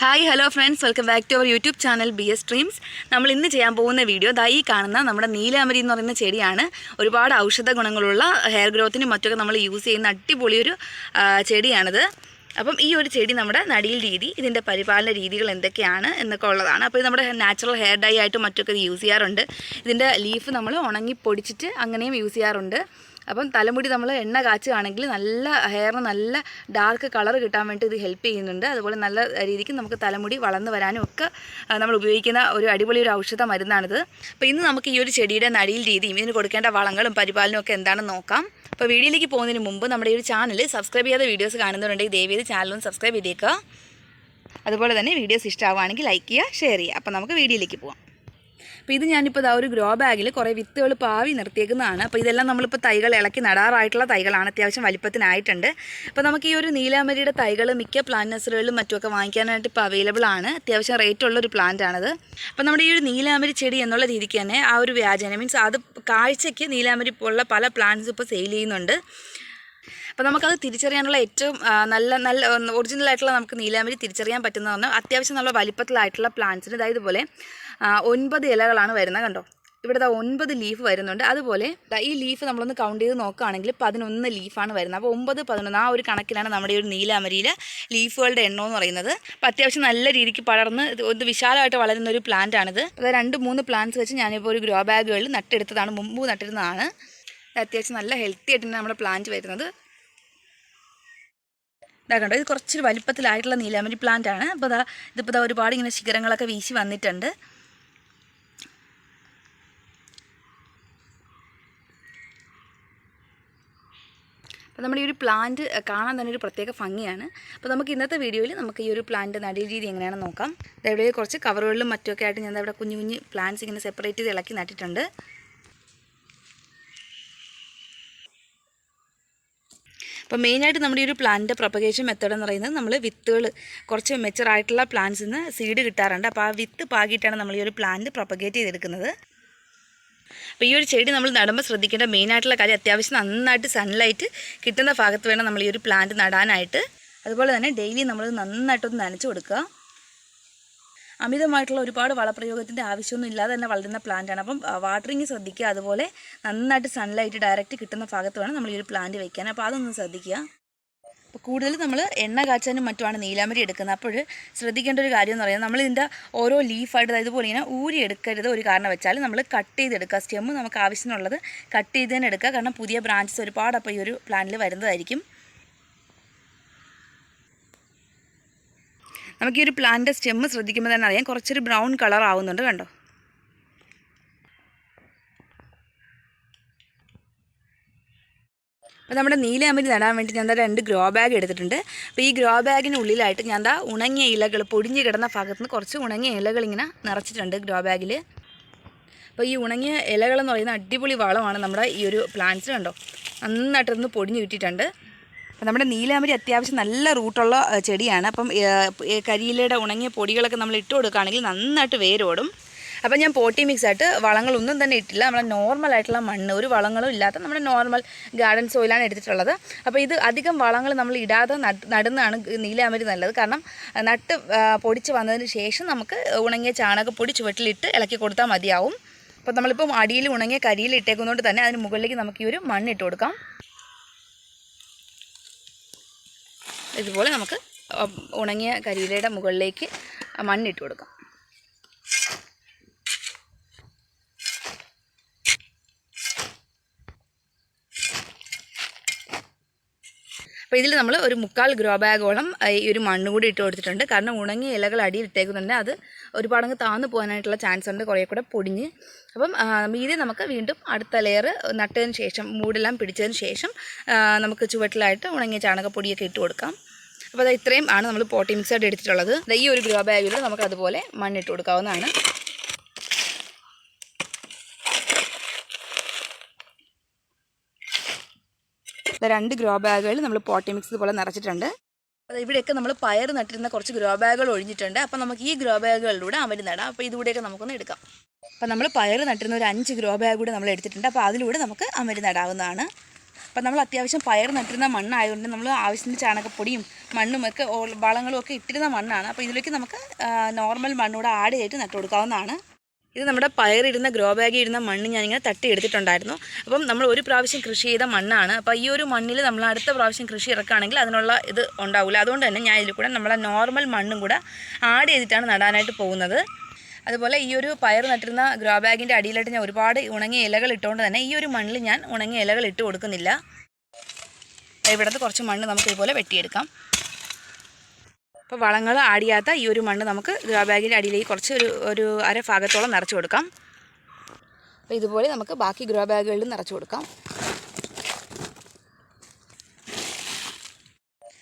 Hi hello friends welcome back to our YouTube channel B S dreams നമ്മൾ ഇന്ന് ചെയ്യാൻ പോകുന്ന വീഡിയോ ദാ ഈ കാണുന്ന നമ്മുടെ നീലാമരി എന്ന് പറയുന്ന ചെടിയാണ്. ഒരുപാട് ഔഷധ ഗുണങ്ങളുള്ള ഹെയർ ഗ്രോത്തിനും മറ്റൊക്കെ നമ്മൾ യൂസ് ചെയ്യുന്ന അടിപൊളിയൊരു ചെടിയാണിത്. അപ്പം ഈ ഒരു ചെടി നമ്മുടെ നടിയിൽ രീതി ഇതിന്റെ പരിപാലന രീതികൾ എന്തൊക്കെയാണ് എന്നൊക്കെ ഉള്ളതാണ്. അപ്പോൾ ഇത് നമ്മുടെ നാച്ചുറൽ ഹെയർ ഡൈ ആയിട്ട് മറ്റൊക്കെ യൂസ് ചെയ്യാറുണ്ട്. ഇതിന്റെ ലീഫ് നമ്മൾ ഉണങ്ങി പൊടിച്ചിട്ട് അങ്ങനെയും യൂസ് ചെയ്യാറുണ്ട്. അപ്പം തലമുടി നമ്മൾ എണ്ണ കാച്ചുകയാണെങ്കിൽ നല്ല ഹെയറിന് നല്ല ഡാർക്ക് കളർ കിട്ടാൻ വേണ്ടി ഇത് ഹെൽപ്പ് ചെയ്യുന്നുണ്ട്. അതുപോലെ നല്ല രീതിക്ക് നമുക്ക് തലമുടി വളർന്നു വരാനും ഒക്കെ നമ്മൾ ഉപയോഗിക്കുന്ന ഒരു അടിപൊളി ഒരു ഔഷധ മരുന്നാണിത്. അപ്പോൾ ഇന്ന് നമുക്ക് ഈ ഒരു ചെടിയുടെ നടിയിൽ രീതിയും ഇതിന് കൊടുക്കേണ്ട വളങ്ങളും പരിപാലനവും ഒക്കെ എന്താണെന്ന് നോക്കാം. അപ്പോൾ വീഡിയോയിലേക്ക് പോകുന്നതിന് മുമ്പ് നമ്മുടെ ഈ ഒരു ചാനൽ സബ്സ്ക്രൈബ് ചെയ്യാത്ത വീഡിയോസ് കാണുന്നുണ്ടെങ്കിൽ ദയവ് ചെയ്ത് ചാനലും സബ്സ്ക്രൈബ് ചെയ്തേക്കുക. അതുപോലെ തന്നെ വീഡിയോസ് ഇഷ്ടമാവുകയാണെങ്കിൽ ലൈക്ക് ചെയ്യുക ഷെയർ ചെയ്യുക. അപ്പോൾ നമുക്ക് വീഡിയോയിലേക്ക് പോകാം അപ്പോൾ ഇത് ഞാനിപ്പോൾ ഇതാ ഒരു ഗ്രോ ബാഗിൽ കുറേ വിത്തുകൾ പാവി നിർത്തിയേക്കുന്നതാണ്. അപ്പോൾ ഇതെല്ലാം നമ്മളിപ്പോൾ തൈകൾ ഇളക്കി നടാറായിട്ടുള്ള തൈകളാണ്. അത്യാവശ്യം വലിപ്പത്തിനായിട്ടുണ്ട്. അപ്പോൾ നമുക്ക് ഈ ഒരു നീലാമരിയുടെ തൈകൾ മിക്ക പ്ലാന്റ് നഴ്സറികളിലും മറ്റുമൊക്കെ വാങ്ങിക്കാനായിട്ട് ഇപ്പോൾ അവൈലബിൾ ആണ്. അത്യാവശ്യം റേറ്റ് ഉള്ള ഒരു പ്ലാന്റ് ആണത്. അപ്പോൾ നമ്മുടെ ഈ ഒരു നീലാമരി ചെടി എന്നുള്ള രീതിക്ക് തന്നെ ആ ഒരു വ്യാജന മീൻസ് അത് കാഴ്ചയ്ക്ക് നീലാമരി പോലുള്ള പല പ്ലാന്റ്സ് ഇപ്പോൾ സെയിൽ ചെയ്യുന്നുണ്ട്. അപ്പോൾ നമുക്കത് തിരിച്ചറിയാനുള്ള ഏറ്റവും നല്ല നല്ല ഒറിജിനൽ ആയിട്ടുള്ള നമുക്ക് നീലാമരി തിരിച്ചറിയാൻ പറ്റുന്ന പറഞ്ഞാൽ അത്യാവശ്യം നല്ല വലിപ്പത്തിലായിട്ടുള്ള പ്ലാന്റ്സിന് അതായത് ആ, ഒൻപത് ഇലകളാണ് വരുന്നത് കണ്ടോ? ഇവിടെ ഒൻപത് ലീഫ് വരുന്നുണ്ട്. അതുപോലെ ഈ ലീഫ് നമ്മളൊന്ന് കൗണ്ട് ചെയ്ത് നോക്കുകയാണെങ്കിൽ പതിനൊന്ന് ലീഫാണ് വരുന്നത്. അപ്പോൾ ഒമ്പത് പതിനൊന്ന് ആ ഒരു കണക്കിലാണ് നമ്മുടെ ഒരു നീലാമരിയിൽ ലീഫുകളുടെ എണ്ണം എന്ന് പറയുന്നത്. അപ്പോൾ അത്യാവശ്യം നല്ല രീതിക്ക് പടർന്ന് ഒരു വിശാലമായിട്ട് വളരുന്ന ഒരു പ്ലാന്റ് ആണിത്. അത് രണ്ട് മൂന്ന് പ്ലാന്റ്സ് വെച്ച് ഞാനിപ്പോൾ ഒരു ഗ്രോ ബാഗുകളിൽ നട്ടെടുത്തതാണ്. മുമ്പ് നട്ടിരുന്നതാണ്. അത്യാവശ്യം നല്ല ഹെൽത്തി ആയിട്ടാണ് നമ്മുടെ പ്ലാന്റ് വരുന്നത്. ഇതാ കണ്ടോ ഇത് കുറച്ചൊരു വലിപ്പത്തിലായിട്ടുള്ള നീലാമരി പ്ലാന്റ് ആണ്. അപ്പോൾ ഇതാ ഇതിപ്പോൾ ഇതാ ഒരുപാട് ഇങ്ങനെ ശിഖരങ്ങളൊക്കെ വീശി വന്നിട്ടുണ്ട്. അപ്പോൾ നമ്മുടെ ഈ ഒരു പ്ലാന്റ് കാണാൻ തന്നെ ഒരു പ്രത്യേക ഭംഗിയാണ്. അപ്പോൾ നമുക്ക് ഇന്നത്തെ വീഡിയോയിൽ നമുക്ക് ഈ ഒരു പ്ലാന്റ് നടീൽ രീതി എങ്ങനെയാണെന്ന് നോക്കാം. ഇവിടെ കുറച്ച് കവറുകളിലും മറ്റുമൊക്കെ ആയിട്ട് ഞാൻ അവിടെ കുഞ്ഞു കുഞ്ഞ് പ്ലാന്റ്സ് ഇങ്ങനെ സെപ്പറേറ്റ് ചെയ്ത് ഇളക്കി നട്ടിട്ടുണ്ട്. അപ്പോൾ മെയിനായിട്ട് നമ്മുടെ ഈ ഒരു പ്ലാന്റിന്റെ പ്രൊപ്പഗേഷൻ മെത്തേഡ് എന്ന് പറയുന്നത് നമ്മൾ വിത്തുകൾ കുറച്ച് മെച്ചറായിട്ടുള്ള പ്ലാന്റ്സിൽ നിന്ന് സീഡ് കിട്ടാറുണ്ട്. അപ്പോൾ ആ വിത്ത് പാകിയിട്ടാണ് നമ്മൾ ഈ ഒരു പ്ലാന്റ് പ്രൊപ്പഗേറ്റ് ചെയ്തെടുക്കുന്നത്. അപ്പോൾ ഈ ഒരു ചെടി നമ്മൾ നടുമ്പോൾ ശ്രദ്ധിക്കേണ്ട മെയിനായിട്ടുള്ള കാര്യം അത്യാവശ്യം നന്നായിട്ട് സൺലൈറ്റ് കിട്ടുന്ന ഭാഗത്ത് വേണം നമ്മൾ ഈ ഒരു പ്ലാന്റ് നടാനായിട്ട്. അതുപോലെ തന്നെ ഡെയിലി നമ്മൾ നന്നായിട്ടൊന്ന് നനച്ചു കൊടുക്കുക. അമിതമായിട്ടുള്ള ഒരുപാട് വളപ്രയോഗത്തിന്റെ ആവശ്യമൊന്നും ഇല്ലാതെ തന്നെ വളരുന്ന പ്ലാന്റാണ് അപ്പം വാട്ടറിങ് ശ്രദ്ധിക്കുക അതുപോലെ നന്നായിട്ട് സൺലൈറ്റ് ഡയറക്റ്റ് കിട്ടുന്ന ഭാഗത്ത് വേണം നമ്മൾ ഈ ഒരു പ്ലാന്റ് വയ്ക്കാൻ അപ്പോൾ അതൊന്ന് ശ്രദ്ധിക്കുക. അപ്പോൾ കൂടുതൽ നമ്മൾ എണ്ണ കാച്ചാനും മറ്റുമാണ് നീലാമരി എടുക്കുന്നത്. അപ്പോൾ ശ്രദ്ധിക്കേണ്ട ഒരു കാര്യം എന്ന് പറയുന്നത് നമ്മൾ ഇതിന്റെ ഓരോ ലീഫായിട്ട് അതായത് പോലെ ഇങ്ങനെ ഊരി എടുക്കരുത് ഒരു കാരണം വെച്ചാൽ നമ്മൾ കട്ട് ചെയ്തെടുക്കുക സ്റ്റെമ്മ് നമുക്ക് ആവശ്യമുള്ളത് കട്ട് ചെയ്ത് തന്നെ എടുക്കുക. കാരണം പുതിയ ബ്രാഞ്ചസ് ഒരുപാട് അപ്പോൾ ഈ ഒരു പ്ലാനിൽ വരുന്നതായിരിക്കും. നമുക്ക് ഈ ഒരു പ്ലാന്റിന്റെ സ്റ്റെമ്മ് ശ്രദ്ധിക്കുമ്പോൾ തന്നെ അറിയാം. കുറച്ചൊരു ബ്രൗൺ കളർ ആവുന്നുണ്ട് കണ്ടോ? അപ്പോൾ നമ്മുടെ നീലയാമ്പരി നടാൻ വേണ്ടി ഞാൻ രണ്ട് ഗ്രോ ബാഗ് എടുത്തിട്ടുണ്ട്. അപ്പോൾ ഈ ഗ്രോ ബാഗിനുള്ളിലായിട്ട് ഞാൻ എന്താ ഉണങ്ങിയ ഇലകൾ പൊടിഞ്ഞു കിടന്ന ഭാഗത്ത് നിന്ന് കുറച്ച് ഉണങ്ങിയ ഇലകൾ ഇങ്ങനെ നിറച്ചിട്ടുണ്ട് ഗ്രോ ബാഗിൽ അപ്പോൾ ഈ ഉണങ്ങിയ ഇലകളെന്ന് പറയുന്ന അടിപൊളി വളമാണ് നമ്മുടെ ഈ ഒരു പ്ലാന്റ്സ് കണ്ടോ? നന്നായിട്ടൊന്ന് പൊടിഞ്ഞു കിട്ടിയിട്ടുണ്ട്. അപ്പോൾ നമ്മുടെ നീലാമരി അത്യാവശ്യം നല്ല റൂട്ടുള്ള ചെടിയാണ്. അപ്പം കരിയിലയുടെ ഉണങ്ങിയ പൊടികളൊക്കെ നമ്മൾ ഇട്ട് കൊടുക്കുകയാണെങ്കിൽ നന്നായിട്ട് വേരോടും. അപ്പം ഞാൻ പോട്ടി മിക്സ് ആയിട്ട് വളങ്ങളൊന്നും തന്നെ ഇട്ടില്ല. നമ്മുടെ നോർമൽ ആയിട്ടുള്ള മണ്ണ് ഒരു വളങ്ങളും ഇല്ലാത്ത നമ്മുടെ നോർമൽ ഗാർഡൻ സോയിലാണ് എടുത്തിട്ടുള്ളത്. അപ്പോൾ ഇത് അധികം വളങ്ങൾ നമ്മൾ ഇടാതെ നട് നടുന്നതാണ് നീലാമരി നല്ലത്. കാരണം നട്ട് പൊടിച്ച് വന്നതിന് ശേഷം നമുക്ക് ഉണങ്ങിയ ചാണകപ്പൊടി ചുവട്ടിലിട്ട് ഇളക്കി കൊടുത്താൽ മതിയാവും. അപ്പോൾ നമ്മളിപ്പം അടിയിൽ ഉണങ്ങിയ കരിയിൽ ഇട്ടേക്കുന്നതുകൊണ്ട് തന്നെ അതിന് മുകളിലേക്ക് നമുക്ക് ഈ ഒരു മണ്ണ് ഇട്ട് കൊടുക്കാം. ഇതുപോലെ നമുക്ക് ഉണങ്ങിയ കരിയിലയുടെ മുകളിലേക്ക് മണ്ണിട്ട് കൊടുക്കാം. അപ്പോൾ ഇതിൽ നമ്മൾ ഒരു മുക്കാൽ ഗ്രോ ബാഗോളം ഈ ഒരു മണ്ണ് കൂടി ഇട്ട് കൊടുത്തിട്ടുണ്ട്. കാരണം ഉണങ്ങിയ ഇലകൾ അടിയിൽ ഇട്ടേക്കുന്നുണ്ട്. അത് ഒരുപാടങ്ങ് താന്നു പോകാനായിട്ടുള്ള ചാൻസ് ഉണ്ട് കുറേ കൂടെ പൊടിഞ്ഞ്. അപ്പം മീതെ നമുക്ക് വീണ്ടും അടുത്ത ലെയർ നട്ടതിന് ശേഷം മൂടെല്ലാം പിടിച്ചതിന് ശേഷം നമുക്ക് ചുവട്ടിലായിട്ട് ഉണങ്ങിയ ചാണകപ്പൊടിയൊക്കെ ഇട്ട് കൊടുക്കാം. അപ്പോൾ അത് ഇത്രയും ആണ് നമ്മൾ പോട്ടി മിക്സായിട്ട് എടുത്തിട്ടുള്ളത്. ഈ ഒരു ഗ്രോ ബാഗിൽ നമുക്ക് അതുപോലെ മണ്ണിട്ട് കൊടുക്കാവുന്നതാണ്. രണ്ട് ഗ്രോ ബാഗുകൾ നമ്മൾ പോട്ടി മിക്സ് പോലെ നിറച്ചിട്ടുണ്ട്. അപ്പോൾ ഇവിടെയൊക്കെ നമ്മൾ പയർ നട്ടിരുന്ന കുറച്ച് ഗ്രോ ബാഗുകൾ ഒഴിഞ്ഞിട്ടുണ്ട്. അപ്പോൾ നമുക്ക് ഈ ഗ്രോ ബാഗുകളിലൂടെ അവർ നടാം. അപ്പോൾ ഇതുകൂടെയൊക്കെ നമുക്കൊന്ന് എടുക്കാം. അപ്പോൾ നമ്മൾ പയർ നട്ടിരുന്ന ഒരു അഞ്ച് ഗ്രോ ബാഗ് കൂടെ നമ്മൾ എടുത്തിട്ടുണ്ട്. അപ്പോൾ അതിലൂടെ നമുക്ക് അമരി നടാവുന്നതാണ്. അപ്പം നമ്മൾ അത്യാവശ്യം പയർ നട്ടിരുന്ന മണ്ണായതുകൊണ്ട് നമ്മൾ ആവശ്യത്തിന് ചാണകപ്പൊടിയും മണ്ണും ഒക്കെ വളങ്ങളും ഒക്കെ ഇട്ടിരുന്ന മണ്ണാണ്. അപ്പോൾ ഇതിലേക്ക് നമുക്ക് നോർമൽ മണ്ണൂടെ ആഡ് ചെയ്തിട്ട് നട്ടു കൊടുക്കാവുന്നതാണ്. ഇത് നമ്മുടെ പയറിടുന്ന ഗ്രോ ബാഗിൽ ഇടുന്ന മണ്ണ് ഞാനിങ്ങനെ തട്ടി എടുത്തിട്ടുണ്ടായിരുന്നു അപ്പം നമ്മൾ ഒരു പ്രാവശ്യം കൃഷി ചെയ്ത മണ്ണാണ്. അപ്പോൾ ഈ ഒരു മണ്ണിൽ നമ്മൾ അടുത്ത പ്രാവശ്യം കൃഷി ഇറക്കുകയാണെങ്കിൽ അതിനുള്ള ഇത് ഉണ്ടാവില്ല അതുകൊണ്ട് തന്നെ ഞാൻ ഇതിൽ കൂടെ നമ്മളെ നോർമൽ മണ്ണും കൂടെ ആഡ് ചെയ്തിട്ടാണ് നടാനായിട്ട് പോകുന്നത്. അതുപോലെ ഈ ഒരു പയർ നട്ടിരുന്ന ഗ്രോ ബാഗിന്റെ അടിയിലായിട്ട് ഞാൻ ഒരുപാട് ഉണങ്ങിയ ഇലകൾ ഇട്ടുകൊണ്ട് തന്നെ ഈ ഒരു മണ്ണിൽ ഞാൻ ഉണങ്ങിയ ഇലകൾ ഇട്ട് കൊടുക്കുന്നില്ല. ഇവിടുത്തെ കുറച്ച് മണ്ണ് നമുക്ക് ഇതുപോലെ വെട്ടിയെടുക്കാം. അപ്പോൾ വളങ്ങൾ ആടിയാത്ത ഈ ഒരു മണ്ണ് നമുക്ക് ഗ്രോ ബാഗിന്റെ അടിയിലേക്ക് കുറച്ച് ഒരു ഒരു അര ഭാഗത്തോളം നിറച്ച് കൊടുക്കാം. അപ്പോൾ ഇതുപോലെ നമുക്ക് ബാക്കി ഗ്രോ ബാഗുകളിൽ നിറച്ച് കൊടുക്കാം.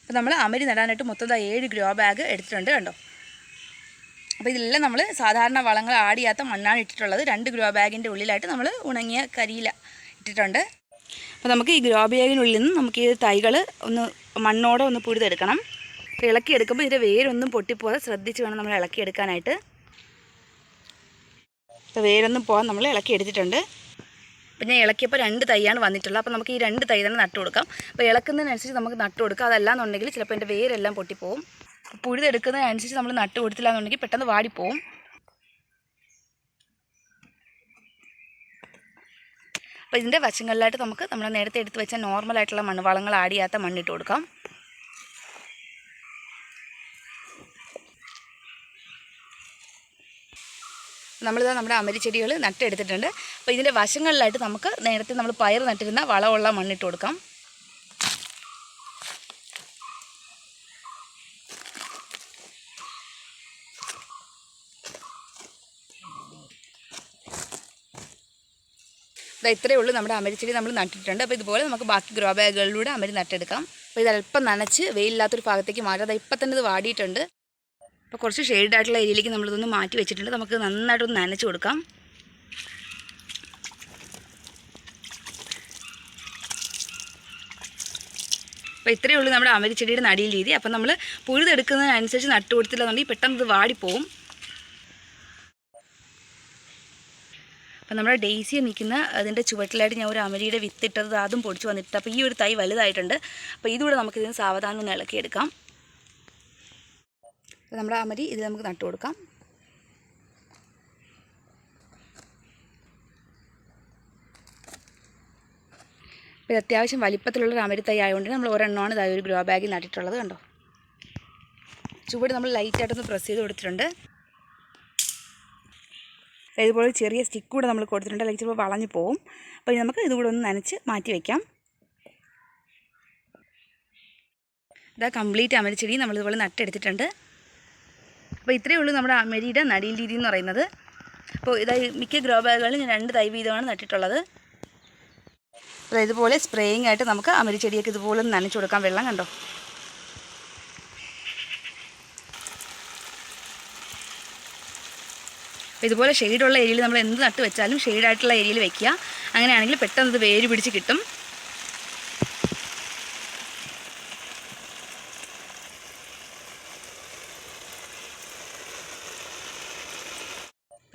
അപ്പോൾ നമ്മൾ അമരി നടാനായിട്ട് മൊത്തം ഏഴ് ഗ്രോ ബാഗ് എടുത്തിട്ടുണ്ട് കണ്ടോ? അപ്പോൾ ഇതിലെല്ലാം നമ്മൾ സാധാരണ വളങ്ങൾ ആഡ് ചെയ്യാത്ത മണ്ണാണ് ഇട്ടിട്ടുള്ളത്. രണ്ട് ഗ്രോ ബാഗിന്റെ ഉള്ളിലായിട്ട് നമ്മൾ ഉണങ്ങിയ കരിയില ഇട്ടിട്ടുണ്ട്. അപ്പോൾ നമുക്ക് ഈ ഗ്രോ ബാഗിനുള്ളിൽ നിന്ന് നമുക്ക് ഈ തൈകൾ ഒന്ന് മണ്ണോടെ ഒന്ന് പുഴുതെടുക്കണം. അപ്പോൾ ഇളക്കിയെടുക്കുമ്പോൾ ഇതിന്റെ വേരൊന്നും പൊട്ടിപ്പോകാതെ ശ്രദ്ധിച്ച് വേണം നമ്മൾ ഇളക്കിയെടുക്കാനായിട്ട്. അപ്പോൾ വേരൊന്നും പോകാൻ നമ്മൾ ഇളക്കിയെടുത്തിട്ടുണ്ട്. അപ്പോൾ ഞാൻ ഇളക്കിയപ്പോൾ രണ്ട് തൈയാണ് വന്നിട്ടുള്ളത്. അപ്പോൾ നമുക്ക് ഈ രണ്ട് തൈ തന്നെ നട്ടു കൊടുക്കാം അപ്പോൾ ഇളക്കുന്നതിനനുസരിച്ച് നമുക്ക് നട്ടു കൊടുക്കാം അതല്ലാന്നുണ്ടെങ്കിൽ ചിലപ്പോൾ എന്റെ വേരെല്ലാം പൊട്ടിപ്പോവും. പുഴുതെടുക്കുന്നതിനനുസരിച്ച് നമ്മൾ നട്ട് കൊടുത്തില്ല എന്നുണ്ടെങ്കിൽ പെട്ടെന്ന് വാടിപ്പോവും. അപ്പോൾ ഇതിന്റെ വശങ്ങളിലായിട്ട് നമുക്ക് നമ്മൾ നേരത്തെ എടുത്ത് വെച്ച നോർമലായിട്ടുള്ള മണ്ണ് ആഡ് ചെയ്യാത്ത മണ്ണിട്ട് കൊടുക്കാം. നമ്മളിത് നമ്മുടെ അമരിച്ചെടികൾ നട്ടെടുത്തിട്ടുണ്ട്. അപ്പോൾ ഇതിന്റെ വശങ്ങളിലായിട്ട് നമുക്ക് നേരത്തെ നമ്മൾ പയർ നട്ടിരുന്ന വളമുള്ള മണ്ണിട്ട് കൊടുക്കാം. ഇത്രയേ ഉള്ളൂ നമ്മുടെ അമരിച്ചെടി നമ്മൾ നട്ടിട്ടുണ്ട്. അപ്പോൾ ഇതുപോലെ നമുക്ക് ബാക്കി ഗ്രോ ബാഗുകളിലൂടെ അമരി നട്ടെടുക്കാം. അപ്പോൾ ഇത് അല്പം നനച്ച് വെയിലില്ലാത്തൊരു ഭാഗത്തേക്ക് മാറ്റാം. അത് ഇപ്പം തന്നെ ഇത് വാടിയിട്ടുണ്ട്. അപ്പോൾ കുറച്ച് ഷെയ്ഡ് ആയിട്ടുള്ള ഏരിയയിലേക്ക് നമ്മളിതൊന്ന് മാറ്റി വെച്ചിട്ടുണ്ട്. നമുക്ക് നന്നായിട്ടൊന്ന് നനച്ച് കൊടുക്കാം. അപ്പോൾ ഇത്രയേ ഉള്ളൂ നമ്മുടെ അമരിച്ചെടിയുടെ നടിയിൽ രീതി. അപ്പം നമ്മൾ പുഴുതെടുക്കുന്നതിനനുസരിച്ച് നട്ടു കൊടുത്തില്ലെന്നുണ്ടെങ്കിൽ പെട്ടെന്ന് ഇത് വാടിപ്പോവും. അപ്പം നമ്മുടെ ഡെയ്സി നിൽക്കുന്ന അതിന്റെ ചുവട്ടിലായിട്ട് ഞാൻ ഒരു അമരിയുടെ വിത്തിട്ടത് അതും പൊടിച്ച് വന്നിട്ട് അപ്പോൾ ഈ ഒരു തൈ വലുതായിട്ടുണ്ട്. അപ്പോൾ ഇതുകൂടെ നമുക്കിതിന് സാവധാനം ഒന്ന് ഇളക്കിയെടുക്കാം. അപ്പോൾ നമ്മുടെ അമരി ഇത് നമുക്ക് നട്ടു കൊടുക്കാം. അപ്പോൾ ഇത് അത്യാവശ്യം വലിപ്പത്തിലുള്ള അമരി തൈ ആയതുകൊണ്ട് നമ്മൾ ഒരെണ്ണമാണ് ഇതായി ഒരു ഗ്രോ ബാഗിൽ നട്ടിട്ടുള്ളത് കണ്ടോ? ചുവട് നമ്മൾ ലൈറ്റായിട്ടൊന്ന് പ്രസ് ചെയ്ത് കൊടുത്തിട്ടുണ്ട്. ഇതുപോലെ ചെറിയ സ്റ്റിക്ക് കൂടെ നമ്മൾ കൊടുത്തിട്ടുണ്ട്. അല്ലെങ്കിൽ ചിലപ്പോൾ വളഞ്ഞു പോകും അപ്പോൾ ഇനി നമുക്ക് ഇതുകൂടെ ഒന്ന് നനച്ച് മാറ്റി വയ്ക്കാം ഇതാ കംപ്ലീറ്റ് അമരിച്ചെടി നമ്മളിതുപോലെ നട്ടെടുത്തിട്ടുണ്ട്. അപ്പോൾ ഇത്രയേ ഉള്ളൂ നമ്മുടെ അമരിയുടെ നടിയിൽ രീതി എന്ന് പറയുന്നത്. അപ്പോൾ ഇതായി മിക്ക ഗ്രോ ബാഗുകളിൽ ഞാൻ രണ്ട് തൈ വീതമാണ് നട്ടിട്ടുള്ളത്. അപ്പോൾ ഇതുപോലെ സ്പ്രേയിങ് ആയിട്ട് നമുക്ക് അമരിച്ചെടിയൊക്കെ ഇതുപോലെ നനച്ചു കൊടുക്കാം. വെള്ളം കണ്ടോ? അപ്പോൾ ഇതുപോലെ ഷെയ്ഡുള്ള ഏരിയയിൽ നമ്മൾ എന്ത് നട്ട് വെച്ചാലും ഷെയ്ഡായിട്ടുള്ള ഏരിയയിൽ വെക്കുക. അങ്ങനെയാണെങ്കിൽ പെട്ടെന്ന് ഇത് വേര് പിടിച്ച് കിട്ടും.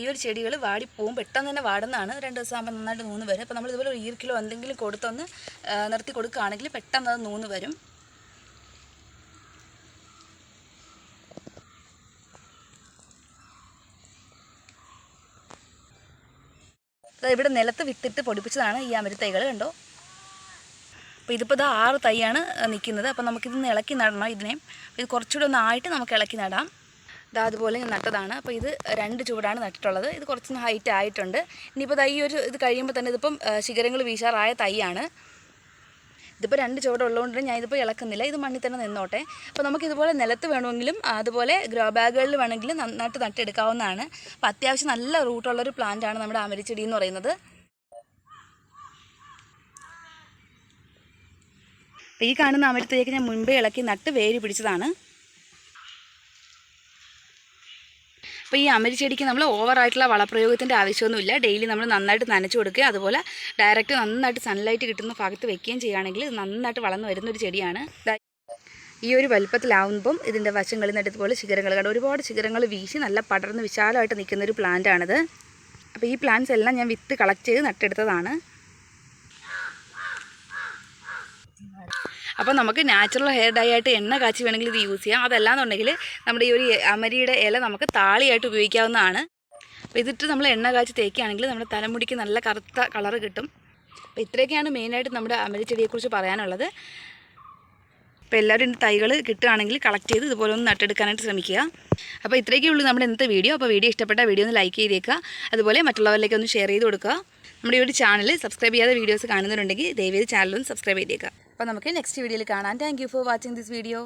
ഈ ഒരു ചെടികൾ വാടിപ്പോവും പെട്ടെന്ന് തന്നെ വാടുന്നതാണ്. രണ്ട് ദിവസം ആകുമ്പോൾ നന്നായിട്ട് നൂന്ന് വരും. അപ്പോൾ നമ്മൾ ഇതുപോലെ ഒരു ഈർക്കിലോ എന്തെങ്കിലും കൊടുത്തൊന്ന് നിർത്തി കൊടുക്കുകയാണെങ്കിൽ പെട്ടെന്ന് അത് നൂന്ന് വരും. ഇവിടെ നിലത്ത് വിത്തിട്ട് പൊടിപ്പിച്ചതാണ് ഈ അമരത്തൈകൾ കണ്ടോ? അപ്പോൾ ഇതിപ്പോൾ ഇത് ആറ് തൈയാണ് നിൽക്കുന്നത് അപ്പോൾ നമുക്കിതൊന്ന് ഇളക്കി നടണം ഇതിനെ. ഇത് കുറച്ചുകൂടെ ഒന്ന് ആയിട്ട് നമുക്ക് ഇളക്കി നടാം. ഇതാ അതുപോലെ ഞാൻ നട്ടതാണ്. അപ്പോൾ ഇത് രണ്ട് ചുവടാണ് നട്ടിട്ടുള്ളത്. ഇത് കുറച്ചൊന്ന് ഹൈറ്റ് ആയിട്ടുണ്ട്. ഇനിയിപ്പോൾ തൈ ഒരു ഇത് കഴിയുമ്പോൾ തന്നെ ഇതിപ്പം ശിഖരങ്ങൾ വീശാറായ തൈയാണ്. ഇതിപ്പോൾ രണ്ട് ചുവട് ഉള്ളതുകൊണ്ട് ഞാൻ ഇതിപ്പോൾ ഇളക്കുന്നില്ല. ഇത് മണ്ണിൽ തന്നെ നിന്നോട്ടെ. അപ്പോൾ നമുക്ക് ഇതുപോലെ നിലത്ത് വേണമെങ്കിലും അതുപോലെ ഗ്രോ ബാഗുകളിൽ വേണമെങ്കിലും നന്നായിട്ട് നട്ടെടുക്കാവുന്നതാണ്. അപ്പോൾ അത്യാവശ്യം നല്ല റൂട്ടുള്ളൊരു പ്ലാന്റാണ് നമ്മുടെ അമരിച്ചെടി എന്ന് പറയുന്നത്. അപ്പോൾ ഈ കാണുന്ന അമരത്തേക്ക് ഞാൻ മുൻപേ ഇളക്കി നട്ട് വേര് പിടിച്ചതാണ്. അപ്പോൾ ഈ അമരി ചെടിക്ക് നമ്മൾ ഓവറായിട്ടുള്ള വളപ്രയോഗത്തിന്റെ ആവശ്യമൊന്നുമില്ല. ഡെയിലി നമ്മൾ നന്നായിട്ട് നനച്ചു കൊടുക്കുക. അതുപോലെ ഡയറക്റ്റ് നന്നായിട്ട് സൺലൈറ്റ് കിട്ടുന്ന ഭാഗത്ത് വെക്കുകയും ചെയ്യുകയാണെങ്കിൽ നന്നായിട്ട് വളർന്നു വരുന്നൊരു ചെടിയാണ്. ദാ ഈ ഒരു വലുപ്പത്തിലാവുമ്പം ഇതിന്റെ വശങ്ങളിൽ നിന്ന് ഇതുപോലെ ശിഖരങ്ങൾ കണ്ട്? ഒരുപാട് ശിഖരങ്ങൾ വീശി നല്ല പടർന്ന് വിശാലമായിട്ട് നിൽക്കുന്ന ഒരു പ്ലാന്റാണിത് അപ്പോൾ ഈ പ്ലാന്റ്സ് എല്ലാം ഞാൻ വിത്ത് കളക്ട് ചെയ്ത് നട്ടെടുത്തതാണ്. അപ്പോൾ നമുക്ക് നാച്ചുറൽ ഹെയർ ഡൈ ആയിട്ട് എണ്ണ കാച്ചി വേണമെങ്കിൽ ഇത് യൂസ് ചെയ്യാം. അതല്ലാന്നുണ്ടെങ്കിൽ നമ്മുടെ ഈ ഒരു അമരിയുടെ ഇല നമുക്ക് താളിയായിട്ട് ഉപയോഗിക്കാവുന്നതാണ്. അപ്പോൾ ഇതിട്ട് നമ്മൾ എണ്ണ കാച്ചി തേക്കുകയാണെങ്കിൽ നമ്മുടെ തലമുടിക്ക് നല്ല കറുത്ത കളർ കിട്ടും. അപ്പോൾ ഇത്രയൊക്കെയാണ് മെയിനായിട്ട് നമ്മുടെ അമരി ചെടിയെക്കുറിച്ച് പറയാനുള്ളത്. അപ്പോൾ എല്ലാവരും തൈകൾ കിട്ടുകയാണെങ്കിൽ കളക്ട് ചെയ്ത് ഇതുപോലെ ഒന്ന് നട്ടെടുക്കാനായിട്ട് ശ്രമിക്കുക. അപ്പോൾ ഇത്രയൊക്കെ ഉള്ളൂ നമ്മുടെ ഇന്നത്തെ വീഡിയോ. അപ്പോൾ വീഡിയോ ഇഷ്ടപ്പെട്ട വീഡിയോ ഒന്ന് ലൈക്ക് ചെയ്തേക്കുക. അതുപോലെ മറ്റുള്ളവരിലേക്ക് ഒന്ന് ഷെയർ ചെയ്ത് കൊടുക്കുക. നമ്മുടെ ഈ ഒരു ചാനൽ സബ്സ്ക്രൈബ് ചെയ്യാതെ വീഡിയോസ് കാണുന്നുണ്ടെങ്കിൽ ദയവേത് ചാനലൊന്ന് സബ്സ്ക്രൈബ് ചെയ്തേക്കുക. അപ്പോൾ നമുക്ക് നെക്സ്റ്റ് വീഡിയോയിൽ കാണാം. Thank for watching this video